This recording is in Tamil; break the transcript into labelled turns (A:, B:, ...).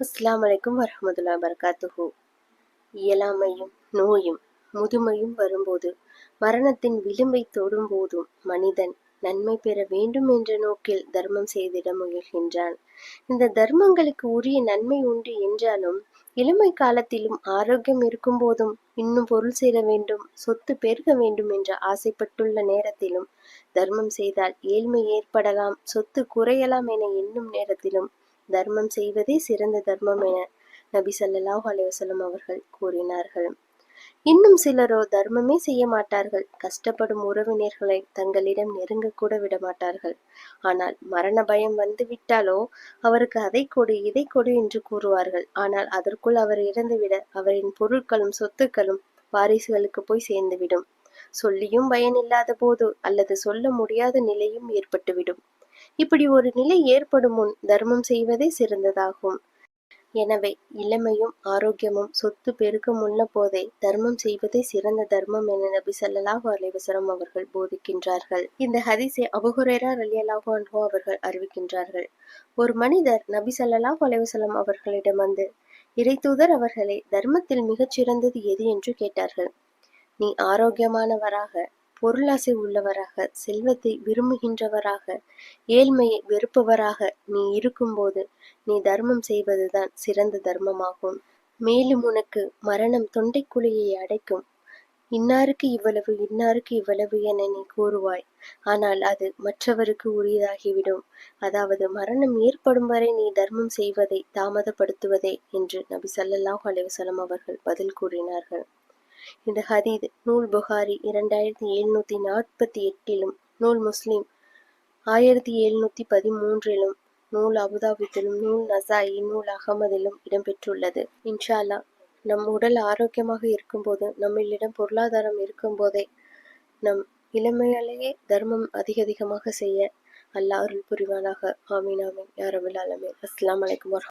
A: அஸ்லாம் வலைக்கும் வரமதுல்லா வபரகாத்துஹு. இயலாமையும் நோயும் முதுமையும் வரும்போது மரணத்தின் விளிம்பை தொடும் போதும் மனிதன் நன்மை பெற வேண்டும் என்ற நோக்கில் தர்மம் செய்திட முயல்கின்றான். இந்த தர்மங்களுக்கு உரிய நன்மை உண்டு என்றாலும் இளமை காலத்திலும் ஆரோக்கியம் இருக்கும் போதும் இன்னும் பொருள் சேர வேண்டும் சொத்து பெருக வேண்டும் என்று ஆசைப்பட்டுள்ள நேரத்திலும் தர்மம் செய்தால் ஏழ்மை ஏற்படலாம் சொத்து குறையலாம் என எண்ணும் நேரத்திலும் தர்மம் செய்வதே சிறந்த தர்மம் என நபி சல்லாஹ் அலைஹி அவர்கள் கூறினார்கள். இன்னும் சிலரோ தர்மமே செய்ய மாட்டார்கள். கஷ்டப்படும் உறவினர்களை தங்களிடம் நெருங்க கூட விட மாட்டார்கள். ஆனால் மரண பயம் வந்து விட்டாலோ அவருக்கு அதை கொடு இதை கொடு என்று கூறுவார்கள். ஆனால் அதற்குள் அவர் இறந்துவிட அவரின் பொருட்களும் சொத்துக்களும் வாரிசுகளுக்கு போய் சேர்ந்துவிடும் சொல்லியும் பயனில்லாத போது அல்லது சொல்ல முடியாத நிலையும் ஏற்பட்டுவிடும் இப்படி ஒரு நிலை ஏற்படும் முன் தர்மம் செய்வதே சிறந்ததாகும். எனவே இளமையும் ஆரோக்கியமும் சொத்து பெருக்கம் உள்ள போதே தர்மம் செய்வதே சிறந்த தர்மம் என நபி ஸல்லல்லாஹு அலைவசரம் அவர்கள் போதிக்கின்றார்கள். இந்த ஹதீஸை அபுஹுரேரா ரலியல்லாஹு அவர்கள் அறிவிக்கின்றார்கள். ஒரு மனிதர் நபி ஸல்லல்லாஹு அலைவசலம் அவர்களிடம் வந்து இறைத்தூதர் அவர்களே தர்மத்தில் மிகச் சிறந்தது எது? என்று கேட்டார்கள். நீ ஆரோக்கியமானவராக பொருளாசை உள்ளவராக செல்வத்தை விரும்புகின்றவராக ஏழ்மையை வெறுப்பவராக நீ இருக்கும்போது நீ தர்மம் செய்வதுதான் சிறந்த தர்மமாகும். மேலும் உனக்கு மரணம் தொண்டைக்குழியை அடைக்கும். இன்னாருக்கு இவ்வளவு இன்னாருக்கு இவ்வளவு என நீ கூறுவாய். ஆனால் அது மற்றவருக்கு உரியதாகிவிடும். அதாவது மரணம் ஏற்படும் வரை நீ தர்மம் செய்வதை தாமதப்படுத்துவதே என்று நபி சல்லல்லாஹ் அலைவசலம் அவர்கள் பதில் கூறினார்கள். இந்த ஹதீத் நூல் புகாரி இரண்டாயிரத்தி எழுநூத்தி நாற்பத்தி எட்டிலும் நூல் முஸ்லீம் ஆயிரத்தி எழுநூத்தி பதிமூன்றிலும் நூல் அபுதாபித்திலும் நூல் நசாயி நூல் அகமதிலும் இடம்பெற்றுள்ளது. இன்ஷால்லா நம் உடல் ஆரோக்கியமாக இருக்கும்போது நம்மளிடம் பொருளாதாரம் இருக்கும்போதே நம் இளமையாலேயே தர்மம் அதிக அதிகமாக செய்ய அல்லாஹ் அருள் புரிவானாக. ஆமீன் ஆமீன். யாரபுல் ஆலமீன். அஸ்ஸலாமு